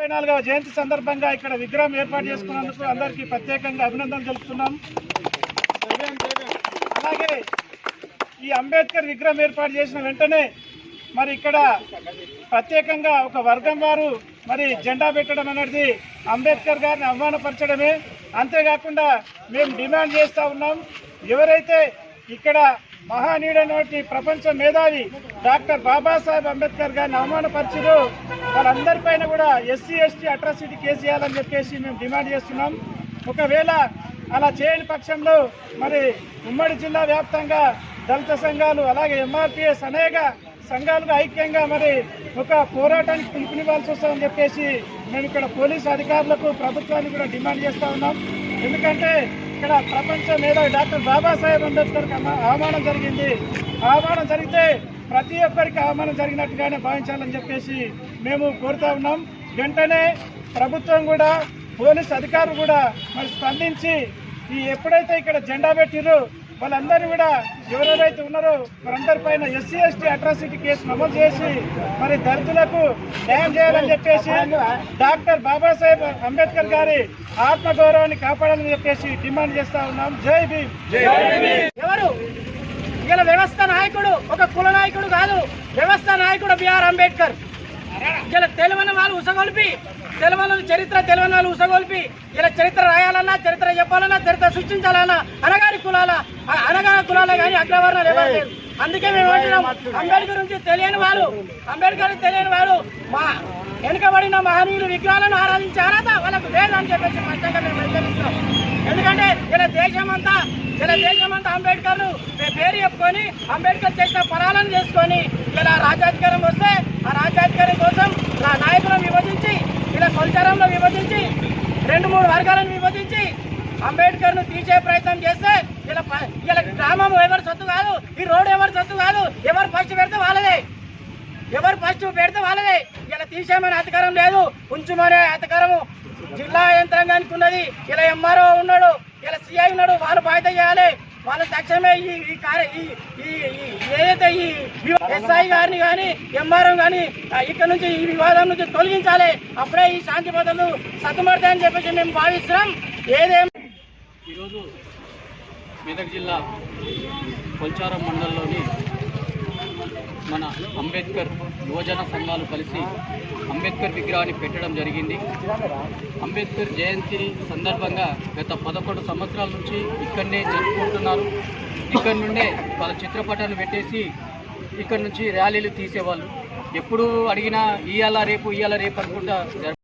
ముప్పై నాలుగవ జయంతి సందర్భంగా ఇక్కడ విగ్రహం ఏర్పాటు చేసుకున్నందుకు అందరికీ ప్రత్యేకంగా అభినందనలు తెలుపుతున్నాం. అలాగే ఈ అంబేద్కర్ విగ్రహం ఏర్పాటు చేసిన వెంటనే మరి ఇక్కడ ప్రత్యేకంగా ఒక వర్గం వారు మరి జెండా పెట్టడం అనేది అంబేద్కర్ గారిని అవమానపరచడమే అంతేకాకుండా మేము డిమాండ్ చేస్తూ ఉన్నాం. ఎవరైతే ఇక్కడ మహానీడనోటి ప్రపంచ మేధావి డాక్టర్ బాబాసాహెబ్ అంబేద్కర్ గారిని అవమానపరిచారు. వాళ్ళందరిపైన కూడా ఎస్సీ ఎస్టీ అట్రాసిటీ కేసు చేయాలని చెప్పేసి మేము డిమాండ్ చేస్తున్నాం. ఒకవేళ అలా చేయని పక్షంలో మరి ఉమ్మడి జిల్లా వ్యాప్తంగా దళిత సంఘాలు అలాగే ఎంఆర్పిఎస్ అనేక సంఘాలుగా ఐక్యంగా మరి ఒక పోరాటానికి పిలుపునివ్వాల్సి వస్తుందని చెప్పేసి మేము ఇక్కడ పోలీసు అధికారులకు ప్రభుత్వానికి కూడా డిమాండ్ చేస్తా ఉన్నాం. ఎందుకంటే ఇక్కడ ప్రపంచ మేధావి డాక్టర్ బాబాసాహెబ్ అంబేద్కర్కి అవమానం జరిగింది. అవమానం జరిగితే ప్రతి ఒక్కరికి అవమానం జరిగినట్టుగానే భావించాలని చెప్పేసి మేము కోరుతా ఉన్నాం. వెంటనే ప్రభుత్వం కూడా పోలీస్ అధికారులు కూడా మరి స్పందించి ఈ ఎప్పుడైతే ఇక్కడ జెండా పెట్టిరో వాళ్ళందరూ కూడా ఎవరెవరైతే ఉన్నారో వారందరిపైన ఎస్సీ ఎస్టీ అట్రాసిటీ కేసు నమోదు చేసి మరి దళితులకు న్యాయం చేయాలని చెప్పేసి డాక్టర్ బాబాసాహెబ్ అంబేద్కర్ గారి ఆత్మగౌరవాన్ని కాపాడాలని చెప్పేసి డిమాండ్ చేస్తా ఉన్నాం. జై భీమ్. ఎవరు? ఇలా వ్యవస్థ నాయకుడు ఒక కుల నాయకుడు కాదు. వ్యవస్థ నాయకుడు బిఆర్ అంబేద్కర్. ఇలా తెలివని వాళ్ళు ఉసగొల్పి తెలివని చరిత్ర తెలివని వాళ్ళు ఉసగొల్పి ఇలా చరిత్ర రాయాలన్నా చరిత్ర చెప్పాలన్నా చరిత్ర సృష్టించాలన్నా అనగారి కులాల అ- అనగారి కులాలే కానీ అగ్రవర్ణాలు ఎవరు లేరు. అందుకే మేము అంటున్నాం అంబేద్కర్ గురించి తెలియని వారు అంబేద్కర్ తెలియని వారు మా వెనుకబడిన మహనీయులు విగ్రహాలను ఆరాధించే అర్హత వాళ్ళకు లేదని చెప్పేసి స్పష్టంగా మేము హెచ్చరిస్తున్నాం ఎందుకంటే ఇలా దేశమంతా ఇలా దేశమంతా అంబేద్కర్ పేరు చెప్పుకొని అంబేద్కర్ చేసిన పరాలను చేసుకొని ఇలా రాజ్యాధికారం వస్తే ఆ రాజ్యాధికారం కోసం నాయకులను విభజించి ఇలా సంచారంలో విభజించి రెండు మూడు వర్గాలను అంబేద్కర్ను తీసే ప్రయత్నం చేస్తే ఇలా ఇలా గ్రామం ఎవరు సొత్తు కాదు ఈ రోడ్డు ఎవరి సొత్తు కాదు ఎవరు ఫస్ట్ పెడితే వాళ్ళదే. ఎవరు ఫస్ట్ పెడితే వాళ్ళదే. ఇలా తీసేయమనే అధికారం లేదు ఉంచుమనే అధికారము. జిల్లా యంత్రాంగానికి ఉన్నది ఇలా ఎంఆర్ఓ ఉన్నాడు ఇలా సిఐ ఉన్నాడు వాళ్ళు బాధ్యత చేయాలి. వాళ్ళ తక్షణమే ఈ ఈ కార్య ఈ ఏదైతే ఈ ఎస్ఐ గారిని కానీ ఎంఆర్ఓ కానీ ఇక్కడ నుంచి ఈ వివాదం నుంచి తొలగించాలి. అప్పుడే ఈ శాంతి భద్రతలు సతమడతాయని చెప్పేసి మేము భావిస్తున్నాం. ఏదేం ఈరోజు మెదక్ జిల్లా కొల్చారం మండలంలోని మన అంబేద్కర్ యువజన సంఘాలు కలిసి అంబేద్కర్ విగ్రహాన్ని పెట్టడం జరిగింది. అంబేద్కర్ జయంతి సందర్భంగా గత పదకొండు సంవత్సరాల నుంచి ఇక్కడనే జరుపుకుంటున్నారు. ఇక్కడ నుండే వాళ్ళ చిత్రపటాన్ని పెట్టేసి ఇక్కడ నుంచి ర్యాలీలు తీసేవాళ్ళు. ఎప్పుడు అడిగినా ఇయ్యాల రేపు ఇయ్యాల రేపు అనుకుంటా